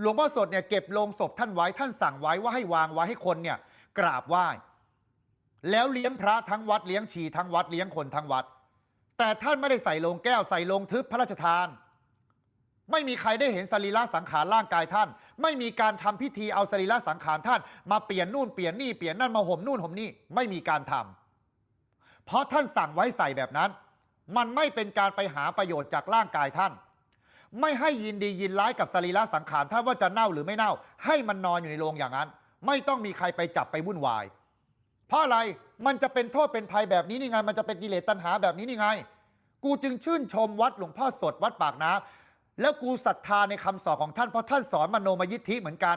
หลวงพ่อสดเนี่ยเก็บโลงศพท่านไว้ท่านสั่งไว้ว่าให้วางไว้ให้คนเนี่ยกราบไหว้ แล้วเลี้ยงพระทั้งวัดเลี้ยงชีทั้งวัดเลี้ยงคนทั้งวัด แต่ท่านไม่ได้ใส่โลงแก้วใส่โลงทึบพระราชทาน ไม่มีใครได้เห็นสรีระสังขารร่างกายท่าน ไม่มีการทำพิธีเอาสรีระสังขารท่าน มาเปลี่ยนนู่นเปลี่ยนนี่เปลี่ยนนั่นมาห่มนู่นห่มนี่ไม่มีการทำเพราะท่านสั่งไว้ใส่แบบนั้น มันไม่เป็นการไปหาประโยชน์จากร่างกายท่าน ไม่ให้ยินดียินร้ายกับสรีระสังขารท่าว่าจะเน่าหรือไม่เน่า ให้มันนอนอยู่ในโรงอย่างนั้น ไม่ต้องมีใครไปจับไปวุ่นวาย เพราะอะไรมันจะเป็นโทษเป็นภัยแบบนี้นี่ไง มันจะเป็นกิเลสตัณหาแบบนี้นี่ไง กูจึงชื่นชมวัดหลวงพ่อสดวัดปากน้ำแล้วกูศรัทธาในคำสอนของท่านเพราะท่านสอนมโนมยิทธิเหมือนกัน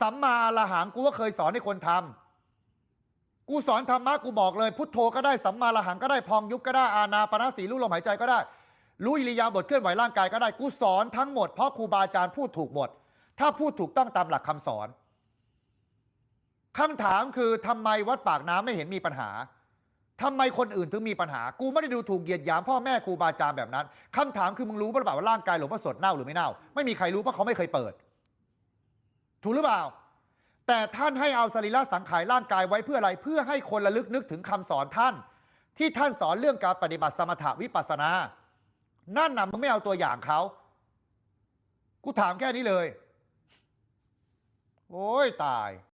สัมมาอรหังกูก็เคยสอนให้คนทำกูสอนธรรมะกูบอกเลย พุทโธก็ได้สัมมาอรหังก็ได้พองยุบก็ได้อานาปนาสีรูลมหายใจก็ได้ รู้อิริยาบถเคลื่อนไหวร่างกายก็ได้กูสอนทั้งหมดเพราะครูบาอาจารย์พูดถูกหมด ถ้าพูดถูกต้องตามหลักคำสอนคำถามคือทำไมวัดปากน้ำไม่เห็นมีปัญหาทำไมคนอื่นถึงมีปัญหา กูไม่ได้ดูถูกเหยียดหยามพ่อแม่ครูบาอาจารย์แบบนั้นคำถามคือมึงรู้หรือเปล่าว่าร่างกายหลวงพ่อสดเน่าหรือไม่เน่า ไม่มีใครรู้เพราะเขาไม่เคยเปิด ถูกหรือเปล่า แต่ท่านให้เอาสรีระสังขารร่างกายไว้เพื่ออะไรเพื่อให้คนระลึกนึกถึงคำสอนท่าน ที่ท่านสอนเรื่องการปฏิบัติสมถะวิปัสสนา นั่นน่ะมึงไม่เอาตัวอย่างเขา กูถามแค่นี้เลย โอ้ยตาย